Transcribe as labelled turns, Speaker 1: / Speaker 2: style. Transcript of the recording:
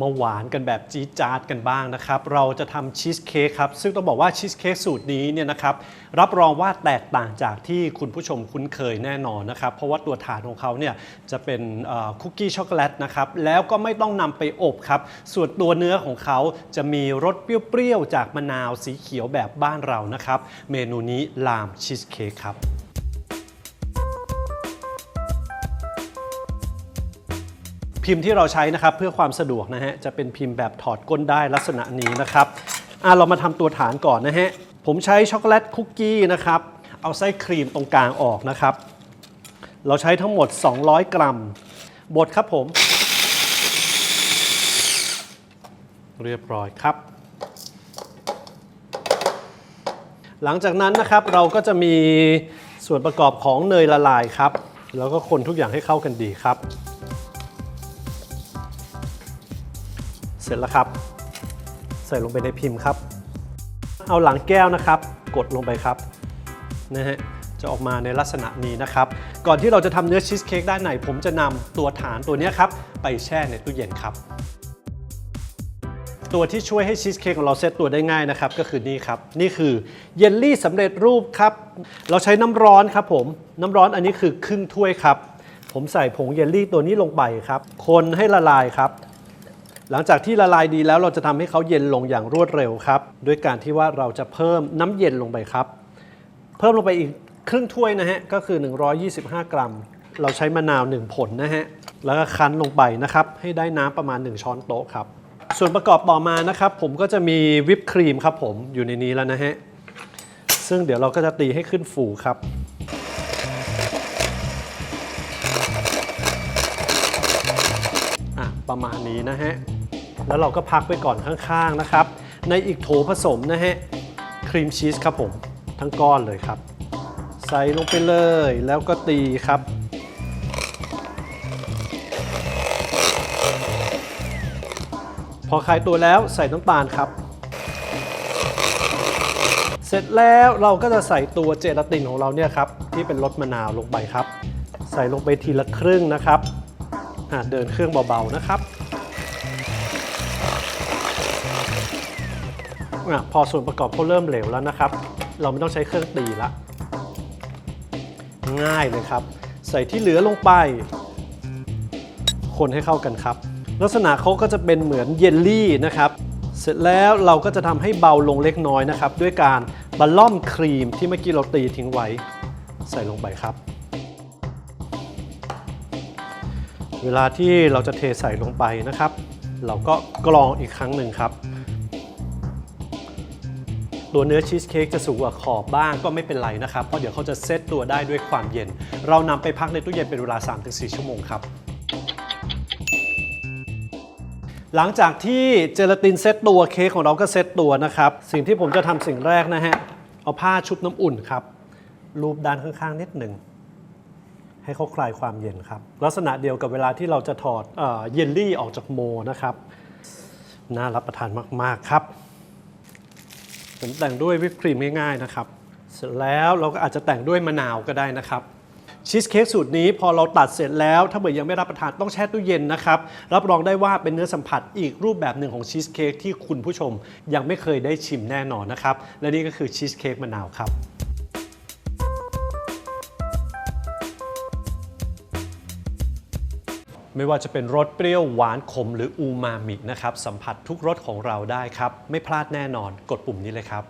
Speaker 1: มาหวานกันแบบจี๊ดจ๊าดกันบ้างนะครับ เราจะทำชีสเค้กครับ ซึ่งต้องบอกว่าชีสเค้กสูตรนี้เนี่ยนะครับ รับรองว่าแตกต่างจากที่คุณผู้ชมคุ้นเคยแน่นอนนะครับ เพราะว่าตัวฐานของเขาเนี่ยจะเป็นคุกกี้ช็อกโกแลตนะครับ แล้วก็ไม่ต้องนำไปอบครับ ส่วนตัวเนื้อของเขาจะมีรสเปรี้ยวๆ จากมะนาวสีเขียวแบบบ้านเรานะครับ เมนูนี้ลามชีสเค้กครับ พิมพ์ที่เราใช้นะครับเพื่อความสะดวกนะฮะจะเป็นพิมพ์แบบถอดก้นได้ลักษณะนี้นะครับอะเรามาทำตัวฐานก่อนนะฮะผมใช้ช็อกโกแลตคุกกี้นะครับเอาไส้ครีมตรงกลางออกนะครับ เราใช้ทั้งหมด 200 กรัม บดครับผม เรียบร้อยครับ หลังจากนั้นนะครับเราก็จะมีส่วนประกอบของเนยละลายครับ แล้วก็คนทุกอย่างให้เข้ากันดีครับ เสร็จแล้วครับ ใส่ลงไปในพิมพ์ครับ เอาหลังแก้วนะครับ กดลงไปครับนะฮะจะออกมาในลักษณะนี้นะครับ ก่อนที่เราจะทำเนื้อชีสเค้กด้านในผมจะนำตัวฐานตัวนี้ครับ ไปแช่ในตู้เย็นครับ ตัวที่ช่วยให้ชีสเค้กของเราเซตตัวได้ง่ายนะครับ ก็คือนี่ครับ นี่คือเยลลี่สำเร็จรูปครับ เราใช้น้ำร้อนครับผม น้ำร้อนอันนี้คือครึ่งถ้วยครับ ผมใส่ผงเยลลี่ตัวนี้ลงไปครับ คนให้ละลายครับ หลังจากที่ละลายดีแล้วเราจะทำให้เขาเย็นลงอย่างรวดเร็วครับ ด้วยการที่ว่าเราจะเพิ่มน้ำเย็นลงไปครับ เพิ่มลงไปอีกครึ่งถ้วยนะฮะก็คือ 125 กรัม เราใช้มะนาว 1 ผลนะฮะแล้วก็คั้นลงไปนะครับให้ได้น้ำประมาณ 1 ช้อนโต๊ะครับ ส่วนประกอบต่อมานะครับ ผมก็จะมีวิปครีมครับผมอยู่ในนี้แล้วนะฮะซึ่งเดี๋ยวเราก็จะตีให้ขึ้นฟูครับอะประมาณนี้นะฮะ แล้วเราก็พักไปก่อนข้างๆนะครับ ในอีกโถผสมนะฮะครีมชีสครับผมทั้งก้อนเลยครับ ใส่ลงไปเลยแล้วก็ตีครับ พอคลายตัวแล้วใส่น้ำตาลครับ เสร็จแล้วเราก็จะใส่ตัวเจลาตินของเราเนี่ยครับที่เป็นรสมะนาวลงไปครับ ใส่ลงไปทีละครึ่งนะครับเดินเครื่องเบาๆนะครับ พอส่วนประกอบเขาเริ่มเหลวแล้วนะครับ เราไม่ต้องใช้เครื่องตีละ ง่ายเลยครับ ใส่ที่เหลือลงไป คนให้เข้ากันครับ ลักษณะเขาก็จะเป็นเหมือนเยลลี่นะครับ เสร็จแล้วเราก็จะทำให้เบาลงเล็กน้อยนะครับ ด้วยการบะล่อมครีมที่เมื่อกี้เราตีทิ้งไว้ ใส่ลงไปครับ เวลาที่เราจะเทใส่ลงไปนะครับ เราก็กรองอีกครั้งหนึ่งครับ ตัวเนื้อชีสเค้กจะสูงกว่าขอบบ้างก็ไม่เป็นไรนะครับ เพราะเดี๋ยวเขาจะเซตตัวได้ด้วยความเย็น เรานำไปพักในตู้เย็นเป็นเวลา 3-4 ชั่วโมงครับหลังจากที่เจลาตินเซตตัวเค้กของเราก็เซตตัวนะครับ สิ่งที่ผมจะทำสิ่งแรกนะฮะ เอาผ้าชุบน้ำอุ่นครับ รูปด้านข้างๆนิดหนึ่ง ให้เขาคลายความเย็นครับ ลักษณะเดียวกับเวลาที่เราจะถอดเอ่อเยลลี่ออกจากโมนะครับ น่ารับประทานมากๆครับ ผมแต่งด้วยวิปครีมง่ายๆนะครับ เสร็จแล้วเราก็อาจจะแต่งด้วยมะนาวก็ได้นะครับชีสเค้กสูตรนี้พอเราตัดเสร็จแล้ว ถ้าเกิดยังไม่รับประทานต้องแช่ตู้เย็นนะครับ รับรองได้ว่าเป็นเนื้อสัมผัสอีกรูปแบบหนึ่งของชีสเค้กที่คุณผู้ชมยังไม่เคยได้ชิมแน่นอนนะครับ และนี่ก็คือชีสเค้กมะนาวครับ ไม่ว่าจะเป็นรสเปรี้ยวหวานขมหรืออูมามินะครับสัมผัสทุกรสของเราได้ครับ ไม่พลาดแน่นอนกดปุ่มนี้เลยครับ